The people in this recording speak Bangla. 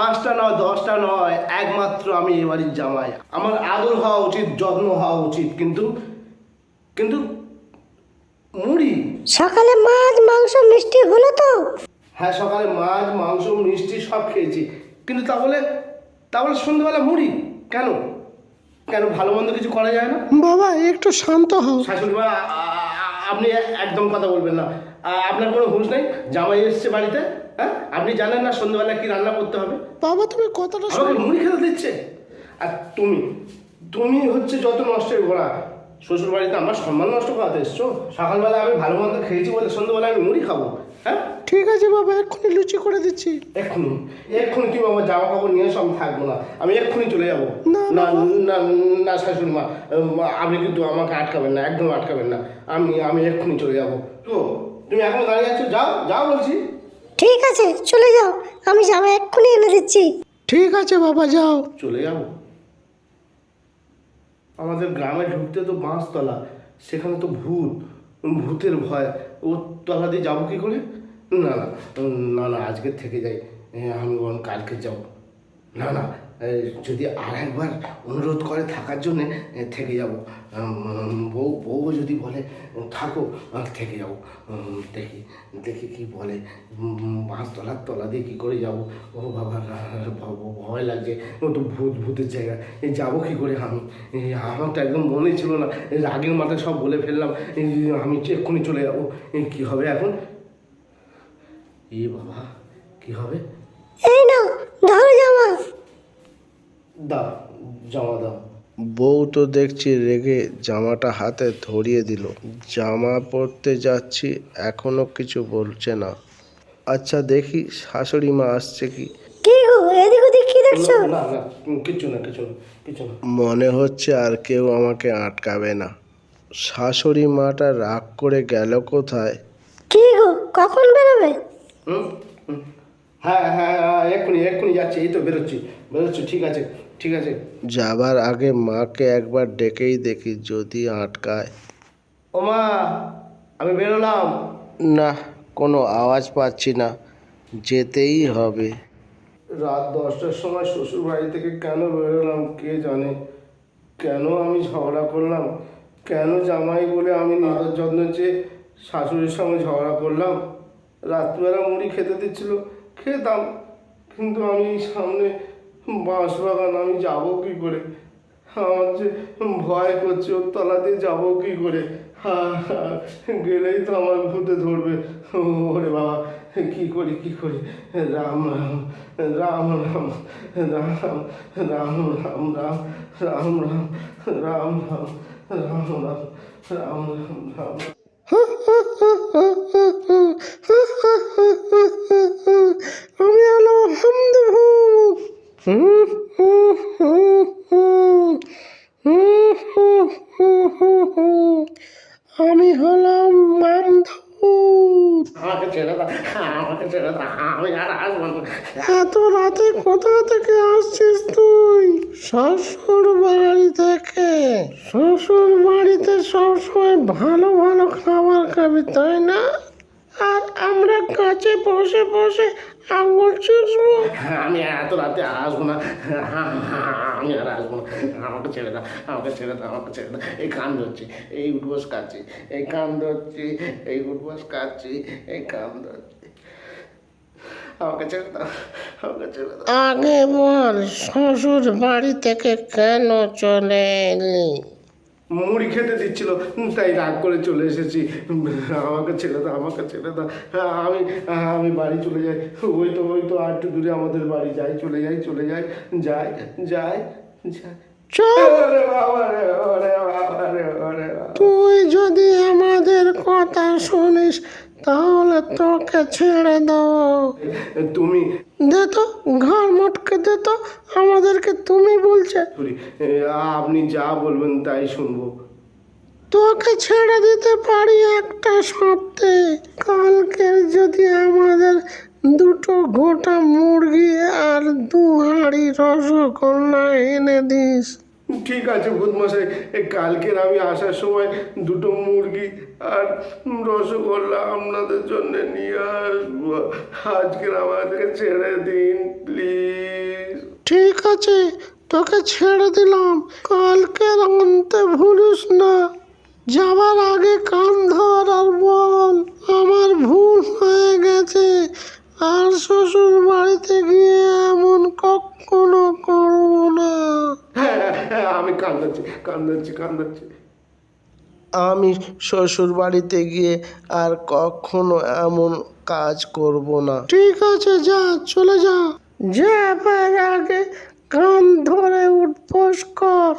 পাঁচটা নয় দশটা নয় একমাত্র আমি এ বাড়ির জামাই। আমার আদর হওয়া উচিত যত্ন হওয়া উচিত কিন্তু কিন্তু মুড়ি। সকালে মাছ মাংস মিষ্টি হলো তো? হ্যাঁ সকালে মাছ মাংস মিষ্টি সব খেয়েছি। কিন্তু তা বলে তা বলে সন্ধ্যেবেলা মুড়ি? কেন? কেন ভালো মন্দ কিছু করা যায় না? বাবা একটু শান্ত হও। শাশুড়ি মা আপনি একদম কথা বলবেন না। আপনার কোনো হুঁশ নেই? জামাই এসছে বাড়িতে? হ্যাঁ? আপনি জানেন না সন্ধ্যেবেলা কি রান্না করতে হবে? বাবা তুমি কথাটা আমাকে মুড়ি খেতে দিচ্ছে। আর তুমি তুমি হচ্ছে যত নষ্টের ঘোড়া শ্বশুর বাড়িতে আমার সম্মান নষ্ট করাতে এসছো। সকালবেলা আমি ভালো মন্দ খেয়েছি বলে সন্ধ্যেবেলা আমি মুড়ি খাব হ্যাঁ? ঠিক আছে বাবা এক্ষুনি লুচি করে দিচ্ছি। এক্ষুনি এক্ষুনি তুমি আমার জামা কাপড় নিয়ে এসো আমি থাকব না। আমি এক্ষুনি চলে যাব। না, না না না শাশুড়ি মা আপনি কিন্তু আমাকে আটকাবেন না একদম আটকাবেন না। আমি আমি এক্ষুনি চলে যাব। তো তুমি এখন দাঁড়িয়ে আছো? যাও যাও বলছি। ঠিক আছে চলে যাও। আমি জামা এক্ষুনি এনে দিচ্ছি। ঠিক আছে বাবা যাও। চলে যাব? আমাদের গ্রামে ঢুকতে তো বাঁশতলা সেখানে তো ভূত ভূতের ভয়। ও তলা দিয়ে যাব কি করে? না না না না আজকের থেকে যাই। আমি বরং কালকে যাব। না না যদি আর একবার অনুরোধ করে থাকার জন্যে থেকে যাব। বউ বউ যদি বলে থাকো থেকে যাব। দেখি দেখি কি বলে। বাঁশতলার তলা দিয়ে কী করে যাব? ও বাবা ভয় লাগছে। ও তো ভূত, ভূতের জায়গা। যাব কী করে আমি? আমার তো একদম মনে ছিল না। রাগের মাথায় সব বলে ফেললাম। আমি এক্ষুনি চলে যাব। কী হবে এখন? এ, বাবা, কী হবে? জামা দাও জমা দাও। বউ তো দেখছি রেগে জামাটা হাতে ধরিয়ে দিল। জামা পরতে যাচ্ছি এখনও কিছু বলছে না। আচ্ছা দেখি শাশুড়ি মা আসছে কি? কি গো? এদিক ওদিক কি দেখছ? না না কিছু না কিছু না কিছু না। মনে হচ্ছে আর কেউ আমাকে আটকাবে না। শাশুড়ি মাটা রাগ করে গেল কোথায়? কি গো? কখন বেরোবে? হুম। হ্যাঁ হ্যাঁ হ্যাঁ, এক্ষুনি এক্ষুনি যাচ্ছি এই তো বেরোচ্ছি বেরোচ্ছি ঠিক আছে। ঠিক আছে? যাবার আগে মাকে একবার ডেকেই দেখি যদি আটকায়। ও মা আমি বেরোলাম। না কোনো আওয়াজ পাচ্ছি না। যেতেই হবে। রাত দশটার সময় শ্বশুর বাড়ি থেকে কেন বেরোলাম কে জানে? কেন আমি ঝগড়া করলাম? কেন জামাই বলে আমি আদর যত্ন চেয়ে শাশুড়ির সঙ্গে ঝগড়া করলাম? রাত্রিবেলা মুড়ি খেতে দিচ্ছিল খেতাম। কিন্তু আমি সামনে বাঁশ বাগান আমি যাব কী করে আমার যে ভয় করছে ওর তলা দিয়ে যাব কী করে গেলেই তো আমার ভূতে ধরবে ওরে বাবা কি করি কি করি রাম রাম রাম রাম রাম রাম রাম রাম রাম রাম রাম রাম রাম রাম রাম রাম আমি হলাম হামদভূত আমি হলাম মামধূত আমাকে ছেড়ে দাও আমাকে ছেড়ে দাও আমি আর আসব এত রাতে কোথা থেকে আসছিস তুই? শ্বশুর বাড়ি থেকে। শ্বশুর বাড়িতে সবসময় ভালো ভালো খাবার খাবি তাই না? আর আমরা কাছে বসে বসে আঙুল চুষবো। আমি এত রাতে আসব না। আমি আর আসব না। আমাকে ছেড়ে দাও আমাকে ছেড়ে দাও আমাকে ছেড়ে দাও। এই কান ধরছি এই উঠবোস কাটছি এই কান ধরছি এই উঠবোস কাটছি এই কান ধরছি। আমাকে ছেড়ে দাও আমাকে ছেড়ে দাও। আগে বল শ্বশুর বাড়ি থেকে কেন চলে এলি? মুড়ি খেতে দিচ্ছিল। তাই রাগ করে চলে এসেছি। আমাকে ছেড়ে দাও, আমাকে ছেড়ে দাও। আমি আমি বাড়ি চলে যাই। ওই তো ওই তো, আর একটু দূরে আমাদের বাড়ি। যাই, চলে যাই চলে যাই। যাই যাই যাই। তুই যদি আমাদের কথা শুনিস তাহলে তোকে ছেড়ে দেবো। তুমি দে তো ঘর মটকে দে তো আমাদেরকে তুমি বলছে। আপনি যা বলবেন তাই শুনব। তোকে ছেড়ে দিতে পারি একটা সপ্তাহে কালকের যদি আমাদের দুটো গোটা মুরগি আর দু হাঁড়ি রসগোল্লা এনে দিস। ঠিক আছে ভূতমশাই এই কালকের আমি আসার সময় দুটো মুরগি আর রসগোল্লা আপনাদের জন্য নিয়ে আসব। আজকের আমাদেরকে ছেড়ে দিন প্লিজ। ঠিক আছে তোকে ছেড়ে দিলাম। কালকে আনতে ভুলিস না। যাবার আগে কান ধর আর বল। কান্দাচ্ছি কান্দাচ্ছে। কান্দাচ্ছে আমি শ্বশুর বাড়িতে গিয়ে আর কখনো এমন কাজ করব না। ঠিক আছে যা চলে যা। যাবার আগে কান ধরে উঠবোস কর।